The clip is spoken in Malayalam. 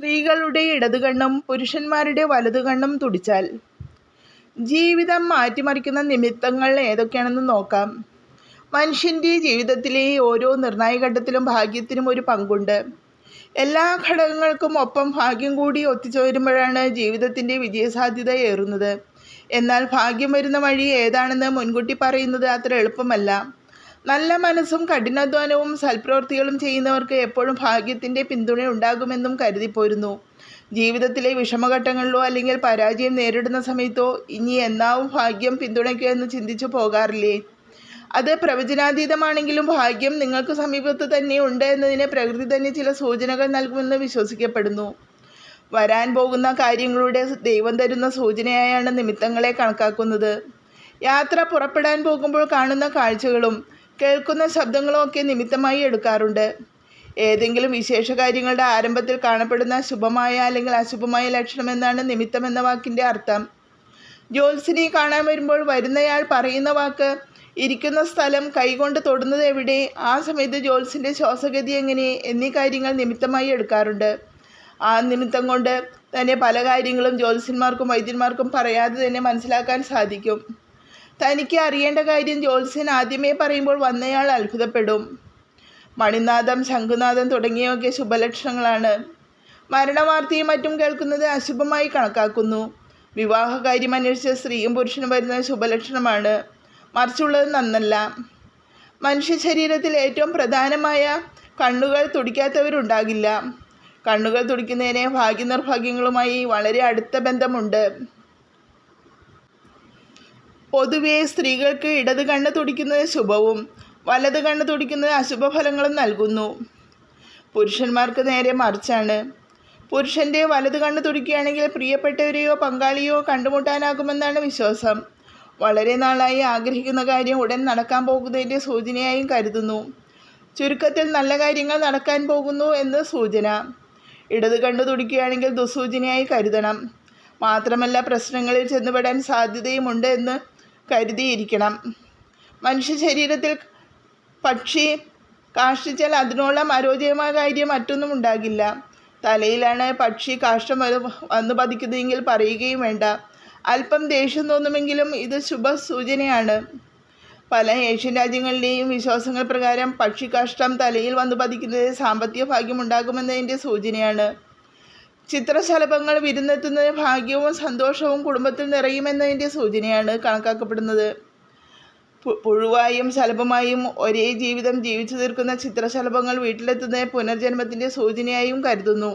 സ്ത്രീകളുടെ ഇടതുകണ്ണും പുരുഷന്മാരുടെ വലതുകണ്ണും തുടിച്ചാൽ ജീവിതം മാറ്റിമറിക്കുന്ന നിമിത്തങ്ങൾ ഏതൊക്കെയാണെന്ന് നോക്കാം. മനുഷ്യന്റെ ജീവിതത്തിലെ ഓരോ നിർണായക ഘട്ടത്തിലും ഭാഗ്യത്തിനും ഒരു പങ്കുണ്ട്. എല്ലാ ഘടകങ്ങൾക്കും ഒപ്പം ഭാഗ്യം കൂടി ഒത്തുചേരുമ്പോഴാണ് ജീവിതത്തിന്റെ വിജയസാധ്യത ഏറുന്നത്. എന്നാൽ ഭാഗ്യം വരുന്ന വഴി ഏതാണെന്ന് മുൻകൂട്ടി പറയുന്നത് അത്ര എളുപ്പമല്ല. നല്ല മനസ്സും കഠിനാധ്വാനവും സൽപ്രവൃത്തികളും ചെയ്യുന്നവർക്ക് എപ്പോഴും ഭാഗ്യത്തിന്റെ പിന്തുണ ഉണ്ടാകുമെന്നും കരുതിപ്പോരുന്നു ജീവിതത്തിലെ വിഷമഘട്ടങ്ങളിലോ അല്ലെങ്കിൽ പരാജയം നേരിടുന്ന സമയത്തോ ഇനി എന്നാവും ഭാഗ്യം പിന്തുണയ്ക്കുമെന്ന് ചിന്തിച്ചു പോകാറില്ലേ? അത് പ്രവചനാതീതമാണെങ്കിലും ഭാഗ്യം നിങ്ങൾക്ക് സമീപത്ത് തന്നെ ഉണ്ട് എന്നതിന് പ്രകൃതി തന്നെ ചില സൂചനകൾ നൽകുമെന്ന് വിശ്വസിക്കപ്പെടുന്നു. വരാൻ പോകുന്ന കാര്യങ്ങളുടെ ദൈവം തരുന്ന സൂചനയായാണ് നിമിത്തങ്ങളെ കണക്കാക്കുന്നത്. യാത്ര പുറപ്പെടാൻ പോകുമ്പോൾ കാണുന്ന കാഴ്ചകളും കേൾക്കുന്ന ശബ്ദങ്ങളുമൊക്കെ നിമിത്തമായി എടുക്കാറുണ്ട്. ഏതെങ്കിലും വിശേഷ കാര്യങ്ങളുടെ ആരംഭത്തിൽ കാണപ്പെടുന്ന ശുഭമായ അല്ലെങ്കിൽ അശുഭമായ ലക്ഷണം എന്നാണ് നിമിത്തം എന്ന വാക്കിന്റെ അർത്ഥം. ജ്യോത്സിനെ കാണാൻ വരുമ്പോൾ വരുന്നയാൾ പറയുന്ന വാക്ക് ഇരിക്കുന്ന സ്ഥലം കൈകൊണ്ട് തൊടുന്നത് എവിടെ? ആ സമയത്ത് ജോൽസിന്റെ ശ്വാസഗതി എങ്ങനെ? എന്നീ കാര്യങ്ങൾ നിമിത്തമായി എടുക്കാറുണ്ട്. ആ നിമിത്തം കൊണ്ട് തന്നെ പല കാര്യങ്ങളും ജ്യോത്സ്യന്മാർക്കും വൈദ്യന്മാർക്കും പറയാതെ തന്നെ മനസ്സിലാക്കാൻ സാധിക്കും. തനിക്ക് അറിയേണ്ട കാര്യം ജ്യോത്സ്യൻ ആദ്യമേ പറയുമ്പോൾ വന്നയാൾ അത്ഭുതപ്പെടും. മണിനാഥം ശംഖുനാഥം തുടങ്ങിയവയൊക്കെ ശുഭലക്ഷണങ്ങളാണ്. മരണവാർത്തയും മറ്റും കേൾക്കുന്നത് അശുഭമായി കണക്കാക്കുന്നു. വിവാഹകാര്യം അന്വേഷിച്ച സ്ത്രീയും പുരുഷനും വരുന്ന ശുഭലക്ഷണമാണ്. മറിച്ചുള്ളത് നന്നല്ല. മനുഷ്യ ശരീരത്തിൽ ഏറ്റവും പ്രധാനമായ കണ്ണുകൾ തുടിക്കാത്തവരുണ്ടാകില്ല. കണ്ണുകൾ തുടിക്കുന്നതിന് ഭാഗ്യനിർഭാഗ്യങ്ങളുമായി വളരെ അടുത്ത ബന്ധമുണ്ട്. പൊതുവെ സ്ത്രീകൾക്ക് ഇടത് കണ്ണ് തുടിക്കുന്നത് ശുഭവും വലത് കണ്ണ് തുടിക്കുന്നത് അശുഭ ഫലങ്ങളും നൽകുന്നു. പുരുഷന്മാർക്ക് നേരെ മറിച്ചാണ്. പുരുഷന്റെ വലത് കണ്ണ് തുടിക്കുകയാണെങ്കിൽ പ്രിയപ്പെട്ടവരെയോ പങ്കാളിയോ കണ്ടുമുട്ടാനാകുമെന്നാണ് വിശ്വാസം. വളരെ നാളായി ആഗ്രഹിക്കുന്ന കാര്യം ഉടൻ നടക്കാൻ പോകുന്നതിന്റെ സൂചനയായും കരുതുന്നു. ചുരുക്കത്തിൽ നല്ല കാര്യങ്ങൾ നടക്കാൻ പോകുന്നു എന്ന് സൂചന. ഇടത് കണ്ണു തുടിക്കുകയാണെങ്കിൽ ദുസൂചനയായി കരുതണം. മാത്രമല്ല പ്രശ്നങ്ങളിൽ ചെന്നുപെടാൻ സാധ്യതയുമുണ്ട് എന്ന് കരുതിയിരിക്കണം. മനുഷ്യ ശരീരത്തിൽ പക്ഷി കാഷ്ടിച്ചാൽ അതിനോളം ആരോഗ്യമായ കാര്യം മറ്റൊന്നും ഉണ്ടാകില്ല. തലയിലാണ് പക്ഷി കാഷ്ടം വന്നു പതിക്കുന്നതെങ്കിൽ പറയുകയും വേണ്ട. അല്പം ദേഷ്യം തോന്നുമെങ്കിലും ഇത് ശുഭ സൂചനയാണ് പല ഏഷ്യൻ രാജ്യങ്ങളിലെയും വിശ്വാസങ്ങൾ പ്രകാരം പക്ഷികാഷ്ടം തലയിൽ വന്നു പതിക്കുന്നത് സാമ്പത്തിക ഭാഗ്യമുണ്ടാകുമെന്നതിന്റെ സൂചനയാണ്. ചിത്രശലഭങ്ങൾ വിരുന്നെത്തുന്നത് ഭാഗ്യവും സന്തോഷവും കുടുംബത്തിൽ നിറയുമെന്നതിന്റെ സൂചനയാണ് കണക്കാക്കപ്പെടുന്നത്. പുഴുവായും ശലഭമായും ഒരേ ജീവിതം ജീവിച്ചു തീർക്കുന്ന ചിത്രശലഭങ്ങൾ വീട്ടിലെത്തുന്നത് പുനർജന്മത്തിന്റെ സൂചനയായും കരുതുന്നു.